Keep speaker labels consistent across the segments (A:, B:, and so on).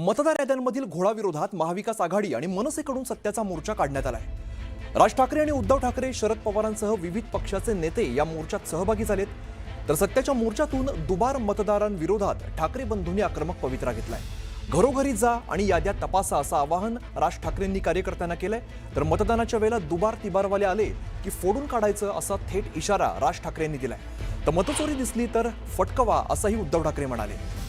A: मतदार याद्यांमधील घोळाविरोधात महाविकास आघाडी आणि मनसेकडून सत्याचा मोर्चा काढण्यात आलाय. राज ठाकरे आणि उद्धव ठाकरे शरद पवारांसह विविध पक्षाचे नेते या मोर्चात सहभागी झालेत. तर सत्याच्या मोर्चातून दुबार मतदारांविरोधात ठाकरे बंधूंनी आक्रमक पवित्रा घेतलाय. घरोघरी जा आणि याद्या तपासा असं आवाहन राज ठाकरेंनी कार्यकर्त्यांना केलंय. तर मतदानाच्या वेळेला दुबार तिबारवाले आले की फोडून काढायचं असा थेट इशारा राज ठाकरेंनी दिलाय. तर मतचोरी दिसली तर फटकवा असंही उद्धव ठाकरे म्हणाले.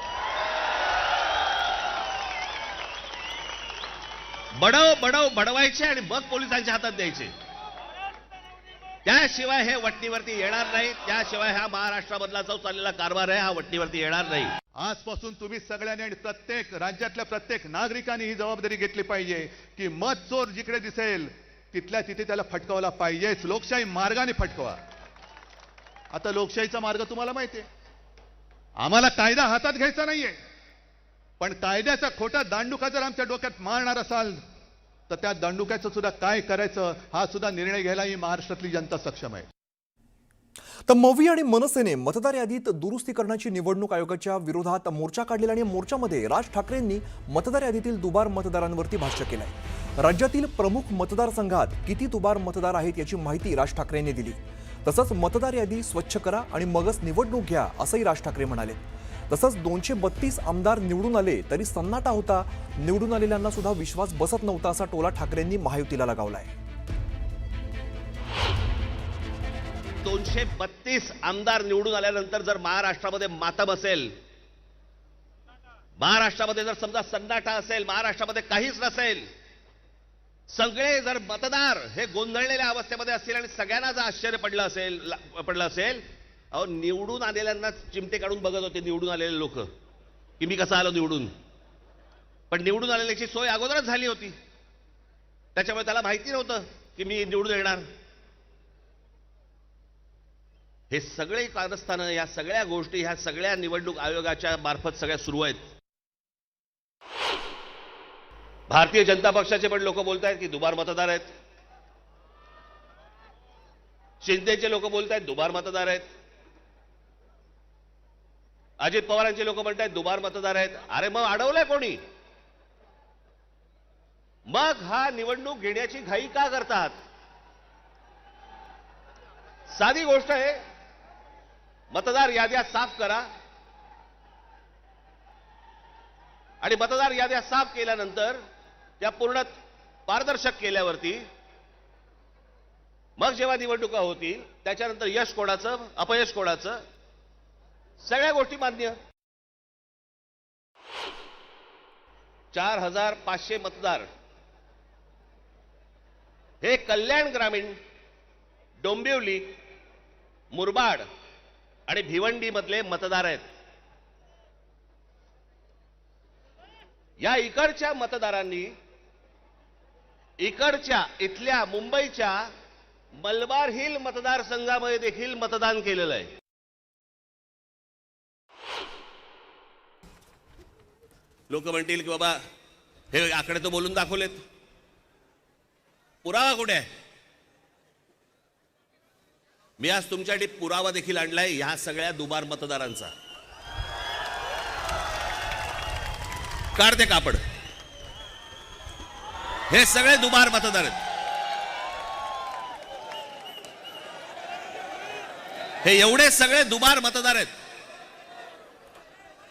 B: बडव बडव बडवायचे आणि मग पोलिसांच्या हातात द्यायचे. त्याशिवाय हे वटणीवरती येणार नाही. त्याशिवाय हा महाराष्ट्रामधला जो चाललेला कारभार आहे हा वटणीवरती येणार नाही.
C: आजपासून तुम्ही सगळ्यांनी आणि प्रत्येक राज्यातल्या प्रत्येक नागरिकांनी ही जबाबदारी घेतली पाहिजे की मत चोर जिकडे दिसेल तिथल्या तिथे त्याला फटकावला पाहिजेच. लोकशाही मार्गाने फटकवा. आता लोकशाहीचा मार्ग तुम्हाला माहिती आहे. आम्हाला कायदा हातात घ्यायचा नाहीये. पण कायद्याचा खोटा दांडुका जर आमच्या डोक्यात मारणार असाल तर त्या दांडुक्याचं सुद्धा काय करायचं हा सुद्धा निर्णय घ्यायला ही महाराष्ट्रातली जनता सक्षम आहे.
A: तर मवी आणि मनसेने मतदार यादीत दुरुस्ती करण्याची निवडणूक आयोगाच्या विरोधात मोर्चा काढलेला आणि मोर्चामध्ये राज ठाकरेंनी मतदार यादीतील दुबार मतदारांवरती भाष्य केलंय. राज्यातील प्रमुख मतदारसंघात किती दुबार मतदार आहेत याची माहिती राज ठाकरेंनी दिली. तसंच मतदार यादी स्वच्छ करा आणि मगच निवडणूक घ्या असंही राज ठाकरे म्हणाले. तसंच दोनशे बत्तीस आमदार निवडून आले तरी सन्नाटा होता. निवडून आलेल्यांना सुद्धा विश्वास बसत नव्हता असा टोला ठाकरेंनी महायुतीला लगावलाय.
B: दोनशे बत्तीस आमदार निवडून आल्यानंतर जर महाराष्ट्रामध्ये मातम असेल महाराष्ट्रामध्ये जर समजा सन्नाटा असेल महाराष्ट्रामध्ये काहीच नसेल सगळे जर मतदार हे गोंधळलेल्या अवस्थेमध्ये असतील आणि सगळ्यांना जर आश्चर्य पडलं असेल पडलं असेल अहो निवडून आलेल्यांना चिमटे काढून बघत होते निवडून आलेले लोक. की मी कसं आलो निवडून? पण निवडून आलेल्याची सोय अगोदरच झाली होती. त्याच्यामुळे त्याला माहिती नव्हतं की मी निवडून येणार. हे सगळे कारस्थानं या सगळ्या गोष्टी ह्या सगळ्या निवडणूक आयोगाच्या मार्फत सगळ्या सुरू आहेत. भारतीय जनता पक्षाचे पण लोक बोलत आहेत की दुबार मतदार आहेत. शिंदेचे लोक बोलत आहेत दुबार मतदार आहेत. अजित पवारांचे लोक म्हणत आहेत दुबार मतदार आहेत. अरे मग अडवलंय कोणी? मग हा निवडणूक घेण्याची घाई का करतात? साधी गोष्ट आहे मतदार याद्या साफ करा. आणि मतदार याद्या साफ केल्यानंतर त्या पूर्ण पारदर्शक केल्यावरती मग जेव्हा निवडणुका होतील त्याच्यानंतर यश कोणाचं अपयश कोणाचं? सगळ्या गोष्टी मान्य. चार हजार पाचशे मतदार. हे कल्याण ग्रामीण डोंबिवली मुरबाड आणि भिवंडी मधले मतदार आहेत. या इकडच्या मतदारांनी इकडच्या इथल्या मुंबईच्या मलबार हिल मतदारसंघामध्ये देखील मतदान केलेलं आहे. लोक म्हणतील की बाबा हे आकडे तो बोलून दाखवलेत. पुरावा कुठे आहे? मी आज तुमच्यासाठी पुरावा देखील आणलाय ह्या सगळ्या दुबार मतदारांचा. काढते कापड. हे सगळे दुबार मतदार आहेत. हे एवढे सगळे दुबार मतदार आहेत.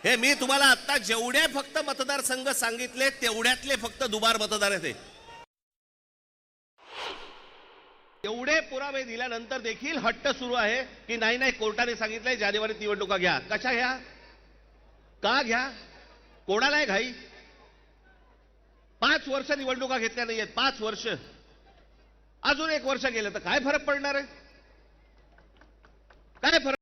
B: हे मी तुम्हाला आता जेवढे फक्त मतदारसंघ सांगितले तेवढ्यातले फक्त दुबार मतदार आहेत एवढे पुरावे दिल्यानंतर देखील हट्ट सुरू आहे की नाही नाही कोर्टाने सांगितलंय जानेवारीत निवडणुका घ्या. कशा घ्या? का घ्या? कोणाला आहे घाई? पाच वर्ष निवडणुका घेतल्या नाहीयेत पाच वर्ष. अजून एक वर्ष गेलं तर काय फरक पडणार आहे? काय फरक